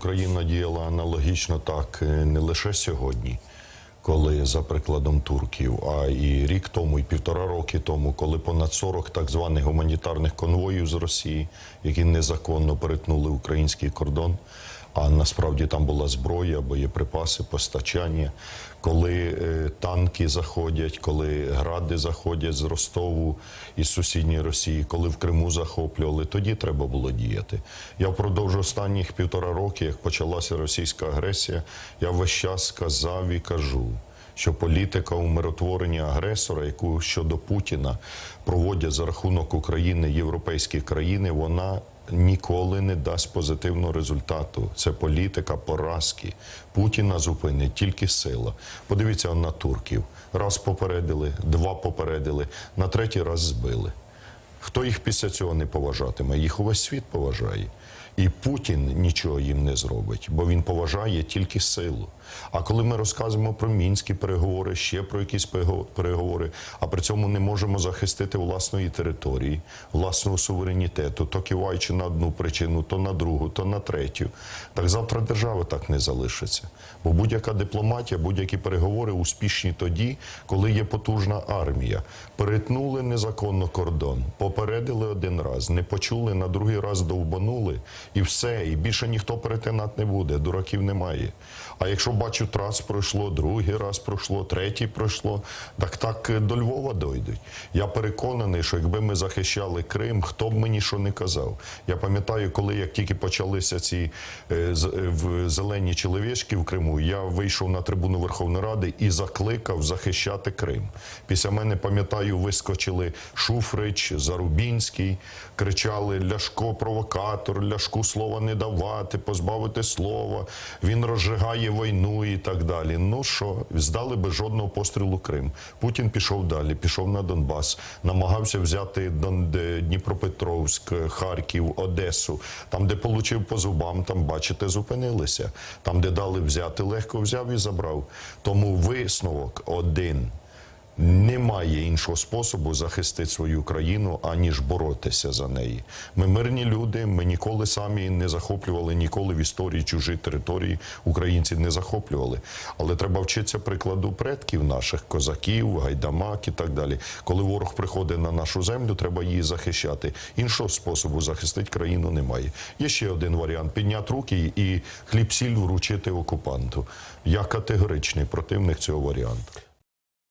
Україна діяла аналогічно так е, не лише сьогодні, коли за прикладом турків, а і рік тому, і півтора роки тому, коли понад 40 так званих гуманітарних конвоїв з Росії, які незаконно перетнули український кордон. А насправді там була зброя, боєприпаси, постачання. Коли е, танки заходять, коли гради заходять з Ростову із сусідньої Росії, коли в Криму захоплювали, тоді треба було діяти. Я впродовж останніх півтора роки, як почалася російська агресія, я весь час сказав і кажу. Що політика умиротворення агресора, яку щодо Путіна проводять за рахунок України європейські країни, вона ніколи не дасть позитивного результату. Це політика поразки. Путіна зупинить тільки сила. Подивіться на турків. Раз попередили, два попередили, на третій раз збили. Хто їх після цього не поважатиме? Їх увесь світ поважає. І Путін нічого їм не зробить, бо він поважає тільки силу. А коли ми розказуємо про мінські переговори, ще про якісь переговори, а при цьому не можемо захистити власної території, власного суверенітету, то киваючи на одну причину, то на другу, то на третю, так завтра держава так не залишиться. Бо будь-яка дипломатія, будь-які переговори успішні тоді, коли є потужна армія. Перетнули незаконно кордон, попередили один раз, не почули, на другий раз довбанули, і все. І більше ніхто перетинати не буде. Дураків немає. А якщо бачу, трас пройшло, другий раз пройшло, третій пройшло, так так е, до Львова дойдуть. Я переконаний, що якби ми захищали Крим, хто б мені що не казав. Я пам'ятаю, коли як тільки почалися ці е, е, в зелені чоловічки в Криму, я вийшов на трибуну Верховної Ради і закликав захищати Крим. Після мене пам'ятаю, вискочили Шуфрич, Зарубінський, кричали Ляшко провокатор, Ляшку слова не давати, позбавити слова. Він розжигає війну і так далі. Ну що, здали би жодного пострілу Крим. Путін пішов далі, пішов на Донбас, намагався взяти Дніпропетровськ, Харків, Одесу. Там, де получив по зубам, там, бачите, зупинилися. Там, де дали взяти, легко взяв і забрав. Тому висновок один. Немає іншого способу захистити свою країну, аніж боротися за неї. Ми мирні люди. Ми ніколи самі не захоплювали ніколи в історії чужі території. Українці не захоплювали. Але треба вчитися прикладу предків наших козаків, гайдамак і так далі. Коли ворог приходить на нашу землю, треба її захищати. Іншого способу захистити країну немає. Є ще один варіант: підняти руки і хліб сіль вручити окупанту. Я категоричний противник цього варіанту.